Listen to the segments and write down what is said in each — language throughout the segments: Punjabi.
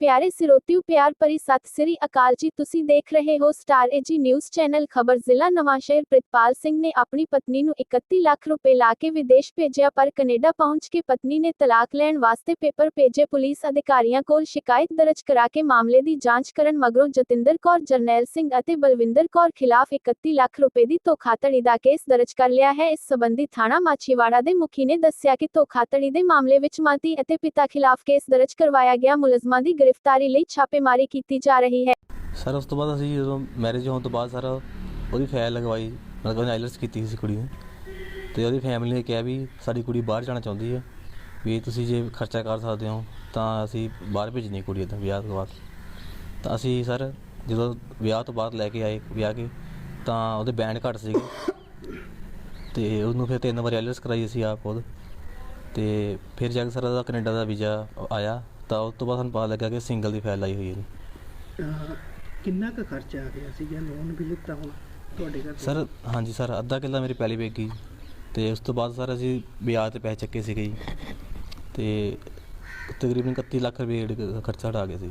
ਪਿਆਰੇ ਸਿਰੋਤਿਓ ਪਿਆਰ ਭਰੀ ਸਤਿ ਸ੍ਰੀ ਅਕਾਲ ਜੀ। ਤੁਸੀਂ ਦੇਖ ਰਹੇ ਹੋ ਸਟਾਰ ਏਜੀ ਨਿਊਜ਼ ਚੈਨਲ। ਖਬਰ ਜ਼ਿਲ੍ਹਾ ਨਵਾਂਸ਼ਹਿਰ ਪ੍ਰਿਤਪਾਲ ਸਿੰਘ ਨੇ ਆਪਣੀ ਪਤਨੀ ਨੂੰ 31 ਲੱਖ ਰੁਪਏ ਲਾ ਕੇ ਵਿਦੇਸ਼ ਭੇਜਿਆ, ਪਰ ਕੈਨੇਡਾ ਪਹੁੰਚ ਕੇ ਪਤਨੀ ਨੇ ਤਲਾਕ ਲੈਣ ਵਾਸਤੇ ਪੇਪਰ ਭੇਜੇ। ਪੁਲਿਸ ਅਧਿਕਾਰੀਆਂ ਕੋਲ ਸ਼ਿਕਾਇਤ ਦਰਜ ਕਰਾ ਕੇ ਮਾਮਲੇ ਦੀ ਜਾਂਚ ਕਰਨ ਮਗਰੋਂ ਜਤਿੰਦਰ ਕੌਰ, ਜਰਨੈਲ ਸਿੰਘ ਅਤੇ ਬਲਵਿੰਦਰ ਕੌਰ ਖਿਲਾਫ 31 ਲੱਖ ਰੁਪਏ ਦੀ ਧੋਖਾਧੜੀ ਦਾ ਕੇਸ ਦਰਜ ਕਰ ਲਿਆ ਹੈ। ਇਸ ਸਬੰਧੀ ਥਾਣਾ ਮਾਛੀਵਾੜਾ ਦੇ ਮੁਖੀ ਨੇ ਦੱਸਿਆ ਕਿ ਧੋਖਾਧੜੀ ਦੇ ਮਾਮਲੇ ਵਿੱਚ ਮਾਤੀ ਅਤੇ ਪਿਤਾ ਖਿਲਾਫ ਕੇਸ ਦਰਜ ਕਰਵਾਇਆ ਗਿਆ। ਮੁਲਜ਼ਮਾਂ ਦੀ ਗ੍ਰਿਫਤਾਰੀ ਲਈ ਛਾਪੇਮਾਰੀ ਕੀਤੀ ਜਾ ਰਹੀ ਹੈ। ਸਰ, ਉਸ ਤੋਂ ਬਾਅਦ ਅਸੀਂ ਜਦੋਂ ਮੈਰਿਜ ਹੋਣ ਤੋਂ ਬਾਅਦ ਸਰ ਉਹਦੀ ਫਾਈਲ ਲਗਵਾਈ, ਮਤਲਬ ਆਈਲਟਸ ਕੀਤੀ ਸੀ ਕੁੜੀ ਨੇ। ਤੇ ਉਹਦੀ ਫੈਮਿਲੀ ਨੇ ਕਿਹਾ ਵੀ ਸਾਡੀ ਕੁੜੀ ਬਾਹਰ ਜਾਣਾ ਚਾਹੁੰਦੀ ਹੈ ਵੀ ਤੁਸੀਂ ਜੇ ਖਰਚਾ ਕਰ ਸਕਦੇ ਹੋ, ਤਾਂ ਅਸੀਂ ਬਾਹਰ ਭੇਜਣੀ ਕੁੜੀ ਦਾ ਵਿਆਹ ਤੋਂ ਬਾਅਦ। ਤਾਂ ਅਸੀਂ ਸਰ, ਜਦੋਂ ਵਿਆਹ ਤੋਂ ਬਾਅਦ ਲੈ ਕੇ ਆਏ ਵਿਆਹ ਕੇ, ਤਾਂ ਉਹਦੇ ਬੈਂਡ ਘੱਟ ਸੀਗੇ। ਤੇ ਉਹਨੂੰ ਫਿਰ ਤਿੰਨ ਵਾਰੀ ਆਈਲਟਸ ਕਰਾਈ ਸੀ ਆਪ ਖੁਦ। ਤੇ ਫਿਰ ਜਾ ਕੇ ਸਰ ਉਹਦਾ ਕੈਨੇਡਾ ਦਾ ਵੀਜ਼ਾ ਆਇਆ। ਤਾਂ ਉਸ ਤੋਂ ਬਾਅਦ ਸਾਨੂੰ ਪਤਾ ਲੱਗਾ ਕਿ ਸਿੰਗਲ ਦੀ ਫਾਈਲ ਆਈ ਹੋਈ ਹੈ ਜੀ। ਅਹ ਕਿੰਨਾ ਕੁ ਖਰਚਾ ਆ ਗਿਆ ਸੀ ਜਾਂ ਲੋਨ ਵੀ ਲਿੱਤਾ ਹੁਣ ਤੁਹਾਡੇ ਘਰ ਸਰ ਹਾਂਜੀ ਸਰ ਅੱਧਾ ਕਿੱਲਾ ਮੇਰੀ ਪਹਿਲੀ ਵੇਚ ਗਈ ਤੇ ਉਸ ਤੋਂ ਬਾਅਦ ਸਰ ਅਸੀਂ ਵਿਆਜ ਤੇ ਪੈਸੇ ਚੱਕੇ ਸੀਗੇ ਜੀ। ਤੇ ਤਕਰੀਬਨ 31 ਲੱਖ ਰੁਪਏ ਜਿਹੜਾ ਖਰਚਾ ਹਟਾ ਗਿਆ ਸੀ।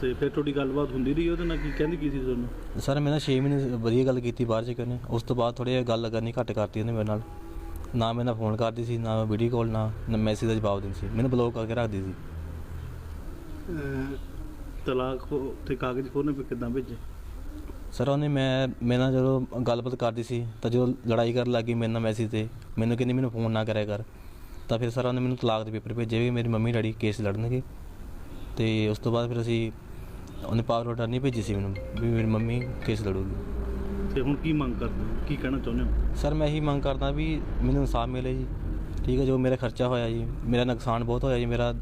ਤੇ ਫਿਰ ਤੁਹਾਡੀ ਗੱਲਬਾਤ ਹੁੰਦੀ ਰਹੀ ਉਹਦੇ ਨਾਲ ਕੀ ਕਹਿੰਦੀ ਕੀ ਸੀ ਤੁਹਾਨੂੰ? ਸਰ ਮੈਂ ਨਾ 6 ਮਹੀਨੇ ਵਧੀਆ ਗੱਲ ਕੀਤੀ ਬਾਹਰ ਜਾ ਕੇ ਉਹਨੇ ਉਸ ਤੋਂ ਬਾਅਦ ਥੋੜੀ ਗੱਲ ਕਰਨੀ ਘੱਟ ਕਰਤੀ ਉਹਨੇ ਮੇਰੇ ਨਾਲ। ਨਾ ਮੈਂ ਨਾ ਫੋਨ ਕਰਦੀ ਸੀ ਨਾ ਵੀਡੀਓ ਕਾਲ ਨਾ ਨਾ ਮੈਸੇਜ ਦਾ ਜਵਾਬ ਦਿੰਦੀ ਸੀ। ਮੈਨੂੰ ਬਲੌਕ ਕਰਕੇ ਰੱਖਦੀ ਸੀ। ਅਹ ਤਲਾਕ ਤੇ ਕਾਗਜ਼ ਉਹਨੇ ਫਿਰ ਕਿੱਦਾਂ ਭੇਜੇ? ਸਰ ਉਹਨੇ ਮੈਂ ਮੇਰੇ ਨਾਲ ਜਦੋਂ ਗੱਲਬਾਤ ਕਰਦੀ ਸੀ ਤਾਂ ਜਦੋਂ ਲੜਾਈ ਕਰਨ ਲੱਗੀ ਮੇਰੇ ਨਾਲ ਮੈਸੇਜ ਤੇ ਮੈਨੂੰ ਕਹਿੰਦੀ ਮੈਨੂੰ ਫੋਨ ਨਾ ਕਰਿਆ ਕਰ। ਤਾਂ ਫਿਰ ਸਰ ਉਹਨੇ ਮੈਨੂੰ ਤਲਾਕ ਦੇ ਪੇਪਰ ਭੇਜੇ ਵੀ ਮੇਰੀ ਮੰਮੀ ਡੈਡੀ ਕੇਸ ਲੜਨਗੇ। ਤੇ ਉਸ ਤੋਂ ਬਾਅਦ ਫਿਰ ਅਸੀਂ ਉਹਨੇ ਪਾਵਰ ਅਟਾਰਨੀ ਭੇਜੀ ਸੀ ਮੈਨੂੰ ਵੀ ਮੇਰੀ ਮੰਮੀ ਕੇਸ ਲੜੂਗੀ। ਤੇ ਹੁਣ ਕੀ ਮੰਗ ਕਰਦੇ ਹੋ? ਕੀ ਕਹਿਣਾ ਚਾਹੁੰਦੇ ਹੋ? ਸਰ ਮੈਂ ਇਹੀ ਮੰਗ ਕਰਦਾ ਵੀ ਮੈਨੂੰ ਇਨਸਾਫ ਮਿਲੇ ਜੀ। ਠੀਕ ਹੈ ਜੋ ਮੇਰਾ ਖਰਚਾ ਹੋਇਆ ਜੀ। ਮੇਰਾ ਨੁਕਸਾਨ ਬਹੁਤ ਹੋਇਆ ਜੀ। ਮੇਰਾ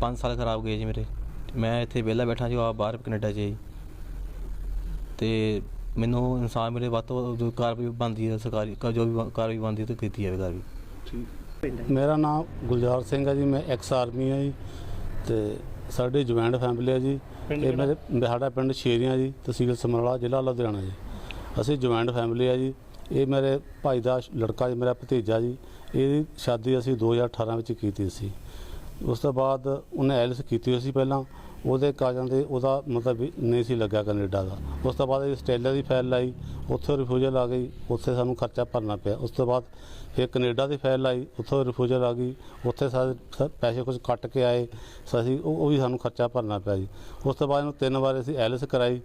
5 ਸਾਲ ਖਰਾਬ ਗਏ ਜੀ ਮੇਰੇ। ਮੈਂ ਇੱਥੇ ਵਿਹਲਾ ਬੈਠਾ ਜੀ ਆ ਬਾਹਰ ਕੈਨੇਡਾ 'ਚ ਜੀ। ਤੇ ਮੈਨੂੰ ਇਨਸਾਫ ਮਿਲੇ ਵੱਧ ਤੋਂ ਵੱਧ ਜੋ ਕਾਰਵਾਈ ਬਣਦੀ ਹੈ ਸਰਕਾਰੀ ਜੋ ਵੀ ਕਾਰਵਾਈ ਬਣਦੀ ਹੈ ਤੇ ਕੀਤੀ ਜਾਵੇ ਕਾਰਵਾਈ। ਠੀਕ। ਮੇਰਾ ਨਾਮ ਗੁਲਜ਼ਾਰ ਸਿੰਘ ਹੈ ਜੀ। ਮੈਂ ਐਕਸ ਆਰਮੀ ਹਾਂ ਜੀ। ਤੇ ਸਾਡੀ ਜੁਆਇੰਟ ਫੈਮਿਲੀ ਹੈ ਜੀ। ਇਹ ਮੇਰੇ ਸਾਡਾ ਪਿੰਡ ਸ਼ੇਰੀਆਂ ਜੀ। ਤਹਿਸੀਲ ਸਮਰਾਲਾ ਜ਼ਿਲ੍ਹਾ ਲੁਧਿਆਣਾ ਜੀ। ਅਸੀਂ ਜੁਆਇੰਟ ਫੈਮਿਲੀ ਆ ਜੀ। ਇਹ ਮੇਰੇ ਭਾਈ ਦਾ ਲੜਕਾ ਜੀ, ਮੇਰਾ ਭਤੀਜਾ ਜੀ। ਇਹਦੀ ਸ਼ਾਦੀ ਅਸੀਂ 2018 ਵਿੱਚ ਕੀਤੀ ਸੀ। ਉਸ ਤੋਂ ਬਾਅਦ ਉਹਨੇ ਐਲਸ ਕੀਤੀ ਹੋਈ ਸੀ ਪਹਿਲਾਂ। ਉਹਦੇ ਕਾਰਨ ਦੇ ਉਹਦਾ ਮਤਲਬ ਵੀ ਨਹੀਂ ਸੀ ਲੱਗਾ ਕੈਨੇਡਾ ਦਾ। ਉਸ ਤੋਂ ਬਾਅਦ ਇਹ ਆਸਟ੍ਰੇਲੀਆ ਦੀ ਫਾਈਲ ਲਾਈ। ਉੱਥੇ ਰਿਫਿਊਜ਼ਲ ਆ ਗਈ। ਉੱਥੇ ਸਾਨੂੰ ਖਰਚਾ ਭਰਨਾ ਪਿਆ। ਉਸ ਤੋਂ ਬਾਅਦ ਫਿਰ ਕੈਨੇਡਾ ਦੀ ਫਾਈਲ ਲਾਈ। ਉੱਥੋਂ ਰਿਫਿਊਜ਼ਲ ਆ ਗਈ। ਉੱਥੇ ਸਾਰੇ ਸ- ਪੈਸੇ ਕੁਝ ਕੱਟ ਕੇ ਆਏ। ਅਸੀਂ ਉਹ ਉਹ ਵੀ ਸਾਨੂੰ ਖਰਚਾ ਭਰਨਾ ਪਿਆ ਜੀ। ਉਸ ਤੋਂ ਬਾਅਦ ਇਹਨੂੰ ਤਿੰਨ ਵਾਰ ਅਸੀਂ ਐਲਸ ਕਰਾਈ।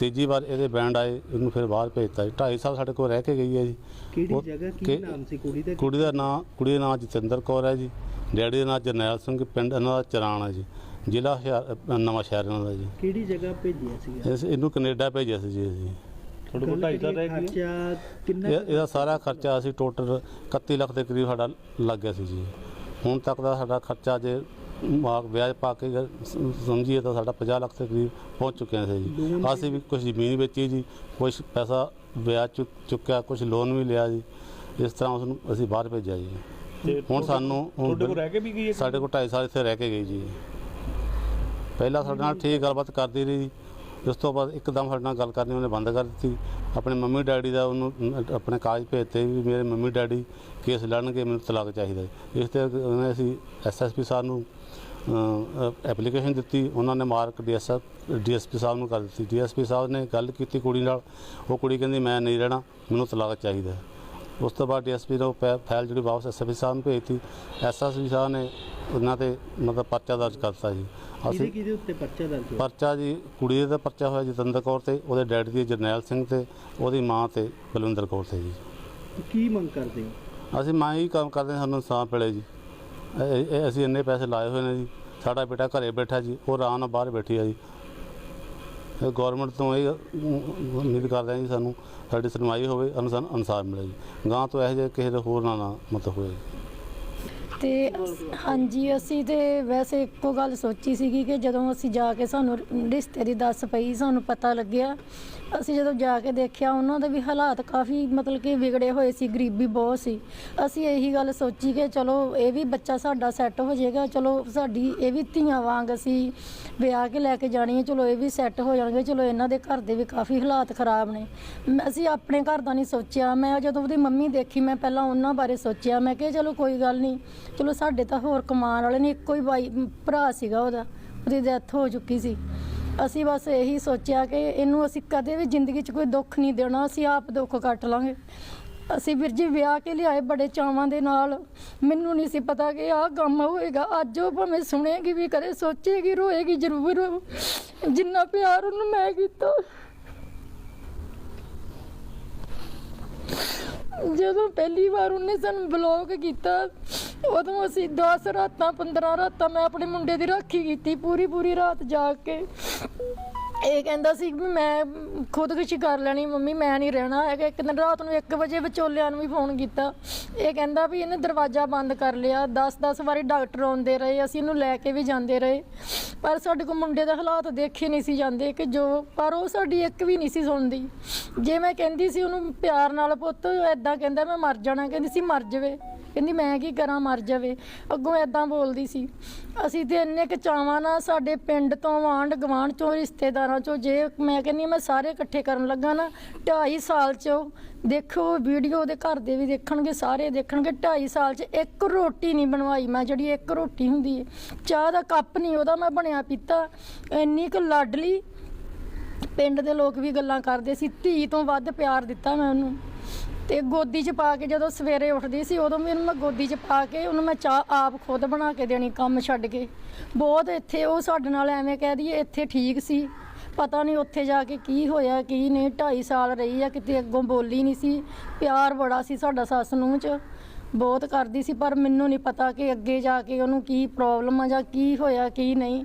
ਤੀਜੀ ਵਾਰ ਇਹਦੇ ਬੈਂਡ ਆਏ ਇਹਨੂੰ ਫਿਰ ਬਾਹਰ ਭੇਜਤਾ ਜੀ। 2.5 ਸਾਲ ਸਾਡੇ ਕੋਲ ਰਹਿ ਕੇ ਗਈ ਹੈ ਜੀ। ਕਿਹੜੀ ਉਹ- ਜਗ੍ਹਾ ਕੀ ਕਿ- ਨਾਮ ਸੀ ਕੁੜੀ ਦਾ ਕੁੜੀ ਦਾ ਨਾਂ ਕੁੜੀ ਦਾ ਨਾਂ ਜਤਿੰਦਰ ਕੌਰ ਹੈ ਜੀ। ਡੈਡੀ ਦਾ ਨਾਂ ਜਰਨੈਲ ਸਿੰਘ ਪਿੰਡ ਇਹਨਾਂ ਦਾ ਚਰਾਣ ਹੈ ਜੀ। ਜ਼ਿਲ੍ਹਾ ਨਵਾਂ ਸ਼ਹਿਰ ਇਹਨਾਂ ਦਾ ਜੀ। ਕਿਹੜੀ ਜਗ੍ਹਾ ਭੇਜਿਆ ਸੀ ਇਸ ਇਹਨੂੰ ਕੈਨੇਡਾ ਭੇਜਿਆ ਸੀ ਜੀ ਅਸੀਂ। ਤੁਹਾਡੇ ਕੋਲ 2.5 ਸਾਲ ਰਹਿ ਗਏ ਖਰਚਾ ਕਿੰਨਾ ਇਹ- ਇਹਦਾ ਸਾਰਾ ਖਰਚਾ ਅਸੀਂ ਟੋਟਲ 31 ਲੱਖ ਦੇ ਕਰੀਬ ਸਾਡਾ ਲੱਗ ਗਿਆ ਸੀ ਜੀ। ਹੁਣ ਤੱਕ ਦਾ ਸਾਡਾ ਖਰਚਾ ਜੇ ਮਾ- ਵਿਆਜ ਪਾ ਕੇ ਸ- ਸਮਝੀਏ ਤਾਂ ਸਾਡਾ 50 ਲੱਖ ਦੇ ਕਰੀਬ ਪਹੁੰਚ ਚੁੱਕਿਆ ਸੀ ਜੀ। ਅਸੀਂ ਵੀ ਕੁਝ ਜ਼ਮੀਨ ਵੇਚੀ ਜੀ ਕੁਝ ਪੈਸਾ ਵਿਆਜ ਚੁੱਕ ਚੁੱਕਿਆ ਕੁਝ ਲੋਨ ਵੀ ਲਿਆ ਜੀ। ਇਸ ਤਰ੍ਹਾਂ ਉਸ ਨੂੰ ਅਸੀਂ ਬਾਹਰ ਭੇਜਿਆ ਜੀ। ਤੇ ਹੁਣ ਸਾਨੂੰ ਹੁਣ ਤੁਹਾਡੇ ਕੋਲ ਰਹਿ ਕੇ ਵੀ ਗਈ ਹੈ ਸਾਡੇ ਕੋਲ 2.5 ਸਾਲ ਇੱਥੇ ਰਹਿ ਕੇ ਗਈ ਜੀ। ਪਹਿਲਾਂ ਸਾਡੇ ਨਾਲ ਠੀਕ ਗੱਲਬਾਤ ਕਰਦੀ ਰਹੀ ਜੀ। ਉਸ ਤੋਂ ਬਾਅਦ ਇੱਕਦਮ ਸਾਡੇ ਨਾਲ ਗੱਲ ਕਰਨੀ, ਉਹਨੇ ਬੰਦ ਕਰ ਦਿੱਤੀ। ਆਪਣੇ ਮੰਮੀ ਡੈਡੀ ਦਾ ਉਹਨੂੰ ਆਪਣੇ ਕਾਗਜ਼ ਭੇਜਤੇ ਵੀ ਮੇਰੇ ਮੰਮੀ ਡੈਡੀ ਕੇਸ ਲੜਨਗੇ, ਮੈਨੂੰ ਤਲਾਕ ਚਾਹੀਦਾ ਇਸ ਤੇ ਉਹਨੇ ਅਸੀਂ ਐਸਐਸਪੀ ਸਾਹਿਬ ਨੂੰ ਐਪਲੀਕੇਸ਼ਨ ਦਿੱਤੀ। ਉਹਨਾਂ ਨੇ ਮਾਰਕ ਡੀਐਸਐਫ ਡੀਐਸਪੀ ਸਾਹਿਬ ਨੂੰ ਕਰ ਦਿੱਤੀ। ਡੀਐਸਪੀ ਸਾਹਿਬ ਨੇ ਗੱਲ ਕੀਤੀ ਕੁੜੀ ਨਾਲ। ਉਹ ਕੁੜੀ ਕਹਿੰਦੀ, ਮੈਂ ਨਹੀਂ ਰਹਿਣਾ, ਮੈਨੂੰ ਤਲਾਕ ਚਾਹੀਦਾ ਉਸ ਤੋਂ ਬਾਅਦ ਡੀਐਸਪੀ ਨੇ ਫਾਈਲ ਜਿਹੜੀ ਵਾਪਸ ਐਸਐਸਪੀ ਸਾਹਿਬ ਨੂੰ ਭੇਜਤੀ। ਐਸਐਸਪੀ ਸਾਹਿਬ ਨੇ ਉਹਨਾਂ ਤੇ ਮਤਲਬ ਪਰਚਾ ਦਰਜ ਕਰਤਾ ਜੀ। ਅਸੀਂ ਕਿਹਦੇ ਉੱਤੇ ਪਰਚਾ ਦਰਜ ਹੋਇਆ? ਪਰਚਾ ਜੀ ਕੁੜੀ ਦਾ ਪਰਚਾ ਹੋਇਆ ਜਤਿੰਦਰ ਕੌਰ ਤੇ ਉਹਦੇ ਡੈਡੀ ਦੀ ਜਰਨੈਲ ਸਿੰਘ ਤੇ ਉਹਦੀ ਮਾਂ ਤੇ ਬਲਵਿੰਦਰ ਕੌਰ ਤੇ ਜੀ। ਕੀ ਮੰਗ ਕਰਦੇ ਹੋ? ਅਸੀਂ ਮਾਂ ਹੀ ਕੰਮ ਕਰਦੇ ਸਾਨੂੰ ਇਨਸਾਫ ਮਿਲੇ ਜੀ। ਅਸੀਂ ਇੰਨੇ ਪੈਸੇ ਲਾਏ ਹੋਏ ਨੇ ਜੀ। ਸਾਡਾ ਬੇਟਾ ਘਰੇ ਬੈਠਾ ਜੀ ਉਹ ਆਰਾਮ ਨਾਲ ਬਾਹਰ ਬੈਠੀ ਆ ਜੀ। ਗਵਰਨਮੈਂਟ ਤੋਂ ਇਹ ਉਮੀਦ ਕਰਦੇ ਹਾਂ ਜੀ ਸਾਨੂੰ ਸਾਡੀ ਸੁਣਵਾਈ ਹੋਵੇ ਅਨ- ਇਨਸਾਫ ਮਿਲੇ ਜੀ। ਗਾਂ ਤੋਂ ਇਹੋ ਜਿਹੇ ਕਿਸੇ ਦੇ ਹੋਰ ਨਾ ਨਾ ਮਤਲਬ ਹੋਏ ਤੇ ਹਾਂਜੀ, ਅਸੀਂ ਤੇ ਵੈਸੇ ਇੱਕੋ ਗੱਲ ਸੋਚੀ ਸੀਗੀ ਕਿ ਜਦੋਂ ਅਸੀਂ ਜਾ ਕੇ ਸਾਨੂੰ ਰਿਸ਼ਤੇ ਦੀ ਦੱਸ ਪਈ, ਸਾਨੂੰ ਪਤਾ ਲੱਗਿਆ ਅਸੀਂ ਜਦੋਂ ਜਾ ਕੇ ਦੇਖਿਆ, ਉਹਨਾਂ ਦੇ ਵੀ ਹਾਲਾਤ ਕਾਫੀ ਮਤਲਬ ਕਿ ਵਿਗੜੇ ਹੋਏ ਸੀ, ਗਰੀਬੀ ਬਹੁਤ ਸੀ। ਅਸੀਂ ਇਹੀ ਗੱਲ ਸੋਚੀ ਕਿ ਚਲੋ ਇਹ ਵੀ ਬੱਚਾ ਸਾਡਾ ਸੈੱਟ ਹੋ ਜਾਏਗਾ, ਚਲੋ ਸਾਡੀ ਇਹ ਵੀ ਧੀਆਂ ਵਾਂਗ ਅਸੀਂ ਵਿਆਹ ਕੇ ਲੈ ਕੇ ਜਾਣੀ ਹੈ, ਚਲੋ ਇਹ ਵੀ ਸੈੱਟ ਹੋ ਜਾਣਗੇ, ਚਲੋ ਇਹਨਾਂ ਦੇ ਘਰ ਦੇ ਵੀ ਕਾਫੀ ਹਾਲਾਤ ਖਰਾਬ ਨੇ। ਮ- ਅਸੀਂ ਆਪਣੇ ਘਰ ਦਾ ਨਹੀਂ ਸੋਚਿਆ। ਮੈਂ ਜਦੋਂ ਉਹਦੀ ਮੰਮੀ ਦੇਖੀ, ਮੈਂ ਪਹਿਲਾਂ ਉਹਨਾਂ ਬਾਰੇ ਸੋਚਿਆ। ਮੈਂ ਕਿਹਾ, ਚਲੋ ਕੋਈ ਗੱਲ ਨਹੀਂ, ਚਲੋ ਸਾਡੇ ਤਾਂ ਹੋਰ ਕਮਾਉਣ ਵਾਲੇ ਨੇ, ਇੱਕੋ ਹੀ ਬਾਈ, ਭਰਾ ਸੀਗਾ ਉਹਦਾ, ਉਹਦੀ ਡੈਥ ਹੋ ਚੁੱਕੀ ਸੀ। ਅਸੀਂ ਬਸ ਇਹੀ ਸੋਚਿਆ ਕਿ ਇਹਨੂੰ ਅਸੀਂ ਕਦੇ ਵੀ ਜ਼ਿੰਦਗੀ 'ਚ ਕੋਈ ਦੁੱਖ ਨਹੀਂ ਦੇਣਾ, ਅਸੀਂ ਆਪ ਦੁੱਖ ਕੱਟ ਲਾਂਗੇ। ਅਸੀਂ ਵੀਰ ਜੀ ਵਿਆਹ ਕੇ ਲਿਆਏ ਬੜੇ ਚਾਵਾਂ ਦੇ ਨਾਲ। ਮੈਨੂੰ ਨਹੀਂ ਸੀ ਪਤਾ ਕਿ ਆਹ ਕੰਮ ਹੋਏਗਾ। ਅੱਜ ਉਹ ਭਾਵੇਂ ਸੁਣੇਗੀ ਵੀ ਕਰੇ ਸੋਚੇਗੀ, ਰੋਏਗੀ ਜ਼ਰੂਰ। ਜਿੰਨਾ ਪਿਆਰ ਉਹਨੂੰ ਮੈਂ ਕੀਤਾ। ਜਦੋਂ ਪਹਿਲੀ ਵਾਰ ਉਹਨੇ ਸਾਨੂੰ ਬਲੌਕ ਕੀਤਾ ਉਦੋਂ ਅਸੀਂ 10 ਰਾਤਾਂ 15 ਰਾਤਾਂ ਮੈਂ ਆਪਣੇ ਮੁੰਡੇ ਦੀ ਰਾਖੀ ਕੀਤੀ ਪੂਰੀ ਪੂਰੀ ਰਾਤ ਜਾਗ ਕੇ। ਇਹ ਕਹਿੰਦਾ ਸੀ ਵੀ ਮੈਂ ਖੁਦਕੁਸ਼ੀ ਕਰ ਲੈਣੀ ਮੰਮੀ, ਮੈਂ ਨਹੀਂ ਰਹਿਣਾ। ਹੈਗਾ ਇੱਕ ਦਿਨ ਰਾਤ ਨੂੰ 1 ਵਜੇ ਵਿਚੋਲਿਆਂ ਨੂੰ ਵੀ ਫੋਨ ਕੀਤਾ। ਇਹ ਕਹਿੰਦਾ ਵੀ ਇਹਨੇ ਦਰਵਾਜ਼ਾ ਬੰਦ ਕਰ ਲਿਆ। 10-10 ਵਾਰੀ ਡਾਕਟਰ ਆਉਂਦੇ ਰਹੇ, ਅਸੀਂ ਇਹਨੂੰ ਲੈ ਕੇ ਵੀ ਜਾਂਦੇ ਰਹੇ। ਪਰ ਸਾਡੇ ਕੋਲ ਮੁੰਡੇ ਦੇ ਹਾਲਾਤ ਦੇਖੇ ਨਹੀਂ ਸੀ ਜਾਂਦੇ ਕਿ ਜੋ, ਪਰ ਉਹ ਸਾਡੀ ਇੱਕ ਵੀ ਨਹੀਂ ਸੀ ਸੁਣਦੀ। ਜੇ ਮੈਂ ਕਹਿੰਦੀ ਸੀ ਉਹਨੂੰ ਪਿਆਰ ਨਾਲ, ਪੁੱਤ ਐਦਾਂ ਕਹਿੰਦਾ, ਮੈਂ ਮਰ ਜਾਣਾ। ਕਹਿੰਦੀ ਸੀ, ਮਰ ਜਾਵੇ। ਕਹਿੰਦੀ, ਮੈਂ ਕੀ ਕਰਾਂ, ਮਰ ਜਾਵੇ। ਅੱਗੋਂ ਐਦਾਂ ਬੋਲਦੀ ਸੀ। ਅਸੀਂ ਤੇ ਇੰਨੇ ਕੁ ਚਾਵਾਂ ਨਾਲ ਸਾਡੇ ਪਿੰਡ ਤੋਂ ਆਂਢ ਗਵਾਂਢ ਚੋਂ ਰਿਸ਼ਤੇਦਾਰਾਂ ਚੋਂ ਜੇ ਮੈਂ ਕਹਿੰਦੀ ਹਾਂ ਮੈਂ ਸਾਰੇ ਇਕੱਠੇ ਕਰਨ ਲੱਗਾ ਨਾ 2.5 ਸਾਲ ਚ ਦੇਖੋ ਵੀਡੀਓ ਦੇ ਘਰ ਦੇ ਵੀ ਦੇਖਣਗੇ, ਸਾਰੇ ਦੇਖਣਗੇ 2.5 ਸਾਲ ਚ ਇੱਕ ਰੋਟੀ ਨਹੀਂ ਬਣਵਾਈ ਮੈਂ ਜਿਹੜੀ ਇੱਕ ਰੋਟੀ ਹੁੰਦੀ ਹੈ ਚਾਹ ਦਾ ਕੱਪ ਨਹੀਂ ਉਹਦਾ ਮੈਂ ਬਣਿਆ ਪੀਤਾ, ਇੰਨੀ ਕੁ ਲਾਡਲੀ ਪਿੰਡ ਦੇ ਲੋਕ ਵੀ ਗੱਲਾਂ ਕਰਦੇ ਸੀ, ਧੀ ਤੋਂ ਵੱਧ ਪਿਆਰ ਦਿੱਤਾ ਮੈਂ ਉਹਨੂੰ। ਤੇ ਗੋਦੀ 'ਚ ਪਾ ਕੇ ਜਦੋਂ ਸਵੇਰੇ ਉੱਠਦੀ ਸੀ, ਉਦੋਂ ਵੀ ਉਹਨੂੰ ਮੈਂ ਗੋਦੀ 'ਚ ਪਾ ਕੇ ਉਹਨੂੰ ਮੈਂ ਚਾਹ ਆਪ ਖੁਦ ਬਣਾ ਕੇ ਦੇਣੀ, ਕੰਮ ਛੱਡ ਕੇ। ਬਹੁਤ ਇੱਥੇ ਉਹ ਸਾਡੇ ਨਾਲ ਐਵੇਂ ਕਹਿ ਦਈਏ, ਇੱਥੇ ਠੀਕ ਸੀ। ਪਤਾ ਨਹੀਂ ਉੱਥੇ ਜਾ ਕੇ ਕੀ ਹੋਇਆ, ਕੀ ਨਹੀਂ। 2.5 ਸਾਲ ਰਹੀ ਆ, ਕਿਤੇ ਅੱਗੋਂ ਬੋਲੀ ਨਹੀਂ ਸੀ। ਪਿਆਰ ਬੜਾ ਸੀ ਸਾਡਾ ਸੱਸ ਨੂੰ ਚ। ਬਹੁਤ ਕਰਦੀ ਸੀ, ਪਰ ਮੈਨੂੰ ਨਹੀਂ ਪਤਾ ਕਿ ਅੱਗੇ ਜਾ ਕੇ ਉਹਨੂੰ ਕੀ ਪ੍ਰੋਬਲਮ ਆ ਜਾਂ ਕੀ ਹੋਇਆ, ਕੀ ਨਹੀਂ।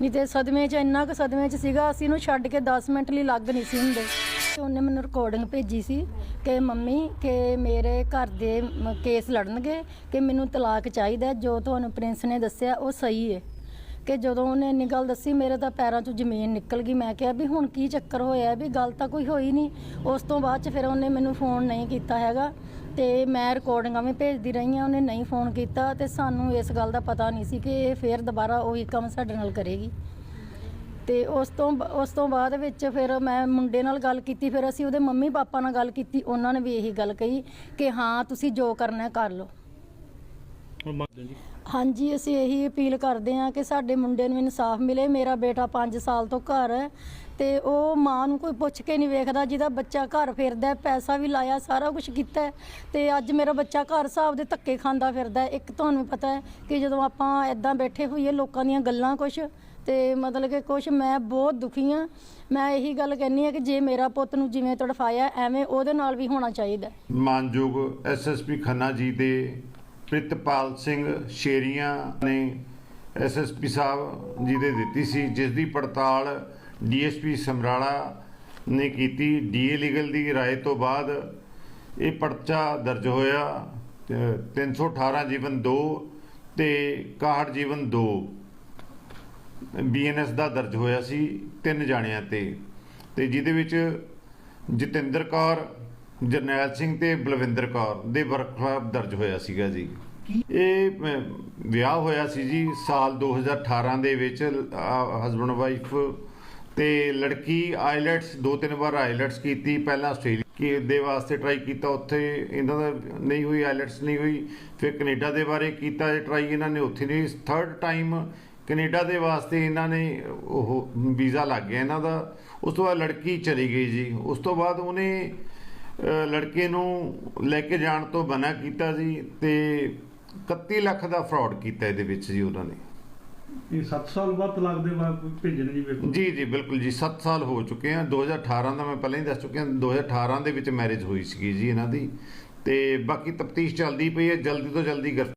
ਨਹੀਂ ਤੇ ਸਦਮੇ 'ਚ ਇੰਨਾ ਕੁ ਸਦਮੇ 'ਚ ਸੀਗਾ, ਅਸੀਂ ਇਹਨੂੰ ਛੱਡ ਕੇ 10 ਮਿੰਟ ਲਈ ਲੱਗ ਨਹੀਂ ਸੀ ਹੁੰਦੇ। ਤੇ ਉਹਨੇ ਮੈਨੂੰ ਰਿਕਾਰਡਿੰਗ ਭੇਜੀ ਸੀ ਕਿ ਮੰਮੀ, ਕਿ ਮੇਰੇ ਘਰ ਦੇ ਮ- ਕੇਸ ਲੜਨਗੇ, ਕਿ ਮੈਨੂੰ ਤਲਾਕ ਚਾਹੀਦਾ ਹੈ। ਜੋ ਤੁਹਾਨੂੰ ਪ੍ਰਿੰਸ ਨੇ ਦੱਸਿਆ, ਉਹ ਸਹੀ ਹੈ ਕਿ ਜਦੋਂ ਉਹਨੇ ਇੰਨੀ ਗੱਲ ਦੱਸੀ, ਮੇਰੇ ਤਾਂ ਪੈਰਾਂ 'ਚੋਂ ਜ਼ਮੀਨ ਨਿਕਲ ਗਈ। ਮੈਂ ਕਿਹਾ ਵੀ ਹੁਣ ਕੀ ਚੱਕਰ ਹੋਇਆ, ਵੀ ਗੱਲ ਤਾਂ ਕੋਈ ਹੋਈ ਨਹੀਂ। ਉਸ ਤੋਂ ਬਾਅਦ 'ਚ ਫਿਰ ਉਹਨੇ ਮੈਨੂੰ ਫੋਨ ਨਹੀਂ ਕੀਤਾ ਹੈਗਾ। ਤੇ ਮੈਂ ਰਿਕਾਰਡਿੰਗਾਂ ਵੀ ਭੇਜਦੀ ਰਹੀ ਹਾਂ ਉਹਨੇ ਨਹੀਂ ਫੋਨ ਕੀਤਾ ਤੇ ਸਾਨੂੰ ਇਸ ਗੱਲ ਦਾ ਪਤਾ ਨਹੀਂ ਸੀ ਕਿ ਇਹ ਫੇਰ ਦੁਬਾਰਾ ਉਹੀ ਕੰਮ ਸਾਡੇ ਨਾਲ ਕਰੇਗੀ। ਤੇ ਉਸ ਤੋਂ ਉਸ ਤੋਂ ਬਾਅਦ ਵਿੱਚ ਫਿਰ ਮੈਂ ਮੁੰਡੇ ਨਾਲ ਗੱਲ ਕੀਤੀ ਫਿਰ ਅਸੀਂ ਉਹਦੇ ਮੰਮੀ ਪਾਪਾ ਨਾਲ ਗੱਲ ਕੀਤੀ ਉਹਨਾਂ ਨੇ ਵੀ ਇਹੀ ਗੱਲ ਕਹੀ ਕਿ ਹਾਂ ਤੁਸੀਂ ਜੋ ਕਰਨਾ ਕਰ ਲਓ। ਹਾਂਜੀ ਅਸੀਂ ਇਹੀ ਅਪੀਲ ਕਰਦੇ ਹਾਂ ਕਿ ਸਾਡੇ ਮੁੰਡੇ ਨੂੰ ਇਨਸਾਫ ਮਿਲੇ। ਮੇਰਾ ਬੇਟਾ 5 ਸਾਲ ਤੋਂ ਘਰ ਹੈ। ਤੇ ਉਹ ਮਾਂ ਨੂੰ ਕੋਈ ਪੁੱਛ ਕੇ ਨਹੀਂ ਵੇਖਦਾ ਜਿਹਦਾ ਬੱਚਾ ਘਰ ਫਿਰਦਾ ਹੈ, ਪੈਸਾ ਵੀ ਲਾਇਆ ਸਾਰਾ ਕੁਝ ਕੀਤਾ ਹੈ, ਤੇ ਅੱਜ ਮੇਰਾ ਬੱਚਾ ਘਰ ਹਿਸਾਬ ਦੇ ਧੱਕੇ ਖਾਂਦਾ ਫਿਰਦਾ ਹੈ। ਇੱਕ ਤੁਹਾਨੂੰ ਪਤਾ ਹੈ ਕਿ ਜਦੋਂ ਆਪਾਂ ਇਦਾਂ ਬੈਠੇ ਹੋਈਏ ਲੋਕਾਂ ਦੀਆਂ ਗੱਲਾਂ ਕੁਝ ਤੇ ਮਤਲਬ ਕਿ ਕੁਝ ਮੈਂ ਬਹੁਤ ਦੁਖੀ ਹਾਂ ਮੈਂ ਇਹੀ ਗੱਲ ਕਹਿੰਨੀ ਆ ਕਿ ਜੇ ਮੇਰਾ ਪੁੱਤ ਨੂੰ ਜਿਵੇਂ ਤੜਫਾਇਆ ਐਵੇਂ ਉਹਦੇ ਨਾਲ ਵੀ ਹੋਣਾ ਚਾਹੀਦਾ ਹੈ। ਮਾਨਯੋਗ ਐਸਐਸਪੀ ਖੰਨਾ ਜੀ ਦੇ ਪ੍ਰਿਤਪਾਲ ਸਿੰਘ ਸ਼ੇਰੀਆਂ ਨੇ ਐਸਐਸਪੀ ਸਾਹਿਬ ਜੀ ਦੇ ਦਿੱਤੀ ਸੀ ਜਿਸ ਦੀ ਪੜਤਾਲ ਡੀਐਸਪੀ ਸਮਰਾਲਾ ਨੇ ਕੀਤੀ ਡੀਏ ਲੀਗਲ ਦੀ رائے ਤੋਂ ਬਾਅਦ ਇਹ ਪਰਚਾ ਦਰਜ ਹੋਇਆ ਤੇ 318 ਜੀਵਨ 2 ਤੇ 61 ਜੀਵਨ 2 ਬੀਐਨਐਸ ਦਾ ਦਰਜ ਹੋਇਆ ਸੀ ਤਿੰਨ ਜਾਣਿਆਂ ਤੇ ਤੇ ਜਿਹਦੇ ਵਿੱਚ ਜਤਿੰਦਰ ਕੌਰ ਜਰਨੈਲ ਸਿੰਘ ਤੇ ਬਲਵਿੰਦਰ ਕੌਰ ਦੇ ਵਰਖਲਾਫ ਦਰਜ ਹੋਇਆ ਸੀਗਾ ਜੀ ਇਹ ਅਹ, ਵਿਆਹ ਹੋਇਆ ਸੀ ਜੀ ਸਾਲ 2018 ਦੇ ਵਿੱਚ ਹਸਬੰਡ ਵਾਈਫ ਤੇ ਲੜਕੀ ਆਈਲੈਟਸ ਦੋ ਤਿੰਨ ਵਾਰ ਆਈਲੈਟਸ ਕੀਤੀ, ਪਹਿਲਾਂ ਆਸਟ੍ਰੇਲੀਆ ਕੀ ਦੇ ਵਾਸਤੇ ਟਰਾਈ ਕੀਤਾ, ਉੱਥੇ ਇਹਨਾਂ ਦਾ ਨਹੀਂ ਹੋਈ, ਆਈਲੈਟਸ ਨਹੀਂ ਹੋਈ। ਫਿਰ ਕੈਨੇਡਾ ਦੇ ਬਾਰੇ ਕੀਤਾ ਟਰਾਈ ਇਹਨਾਂ ਨੇ, ਉੱਥੇ ਨਹੀਂ ਥਰਡ ਟਾਈਮ ਕੈਨੇਡਾ ਦੇ ਵਾਸਤੇ ਇਹਨਾਂ ਨੇ ਉਹ ਵੀਜ਼ਾ ਲੱਗ ਗਿਆ ਇਹਨਾਂ ਦਾ। ਉਸ ਤੋਂ ਬਾਅਦ ਲੜਕੀ ਚਲੀ ਗਈ ਜੀ। ਉਸ ਤੋਂ ਬਾਅਦ ਉਹਨੇ ਲੜਕੇ ਨੂੰ ਲੈ ਕੇ ਜਾਣ ਤੋਂ ਮਨਾ ਕੀਤਾ ਜੀ ਤੇ 31 ਲੱਖ ਦਾ ਫਰਾਡ ਕੀਤਾ ਇਹਦੇ ਵਿੱਚ ਜੀ ਉਹਨਾਂ ਨੇ। ਇਹ 7 ਸਾਲ ਬਾਅਦ ਤਲਾਕ ਦੇ ਬਾਅਦ ਭੇਜਣ ਜੀ ਵੇਖੋ। ਜੀ ਜੀ, ਬਿਲਕੁਲ ਜੀ 7 ਸਾਲ ਹੋ ਚੁੱਕੇ ਆ। 2018 ਦਾ ਮੈਂ ਪਹਿਲਾਂ ਹੀ ਦੱਸ ਚੁੱਕਿਆ 2018 ਦੇ ਵਿੱਚ ਮੈਰਿਜ ਹੋਈ ਸੀਗੀ ਜੀ ਇਹਨਾਂ ਦੀ। ਤੇ ਬਾਕੀ ਤਫਤੀਸ਼ ਚੱਲਦੀ ਪਈ ਹੈ, ਜਲਦੀ ਤੋਂ ਜਲਦੀ ਗ੍ਰਿਫ-